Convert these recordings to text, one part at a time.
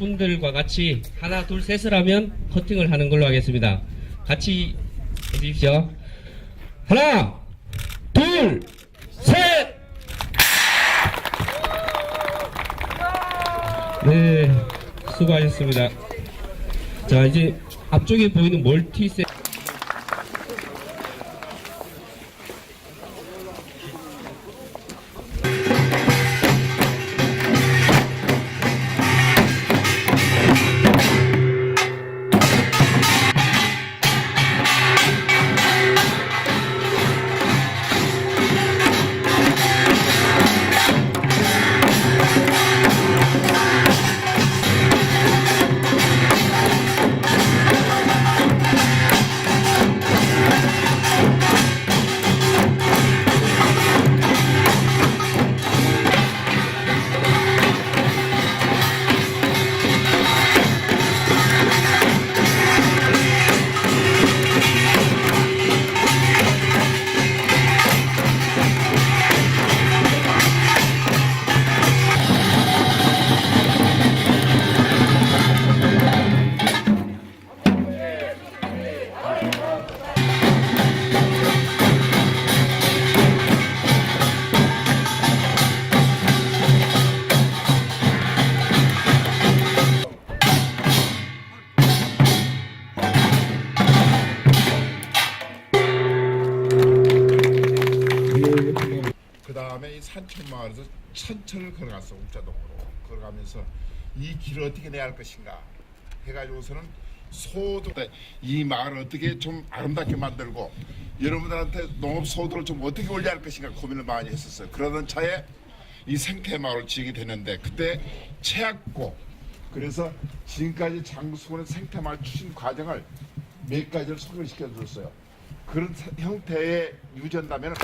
분들과 같이 하나 둘 셋을 하면 커팅을 하는 걸로 하겠습니다. 같이 해주십시오. 하나 둘 셋. 네 수고하셨습니다. 자 이제 앞쪽에 보이는 멀티 세. 이 산천마을에서 천천을 걸어갔어 옥자동으로 걸어가면서 이 길을 어떻게 내야 할 것인가 해가지고서는 소도 이 마을을 어떻게 좀 아름답게 만들고 여러분들한테 농업 소도를 좀 어떻게 올려야 할 것인가 고민을 많이 했었어요. 그러던 차에 이 생태 마을을 지게 되는데 그때 최악고 그래서 지금까지 장수군의 생태 마을 추진 과정을 몇 가지를 소개를 시켜 줬어요. 그런 사- 형태의 유전다면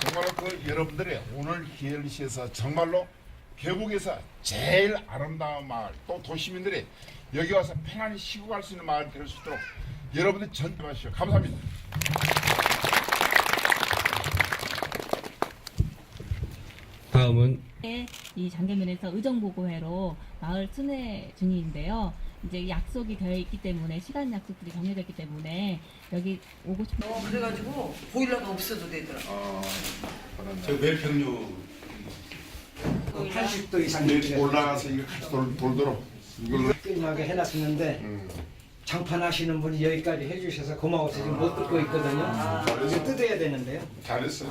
정말로 그 여러분들이 오늘 기회를 시해서 정말로 계곡에서 제일 아름다운 마을 또 도시민들이 여기 와서 편안히 쉬고 갈 수 있는 마을이 될수 있도록 여러분들 전념하시오. 감사합니다. 다음은 이 장대면에서 의정보고회로 마을 순회 중인데요. 이제 약속이 되어 있기 때문에 시간 약속들이 정해졌기 때문에 여기 오고 싶. 어, 그래가지고 보일러가 없어도 되더라. 저 매평류 80도 이상 올라가서 이거 같이 돌, 돌도록 이걸로 끝나게 해놨었는데 장판 하시는 분이 여기까지 해주셔서 고마워서 지금 못 듣고 있거든요. 이제 뜯어야 되는데요. 잘했어.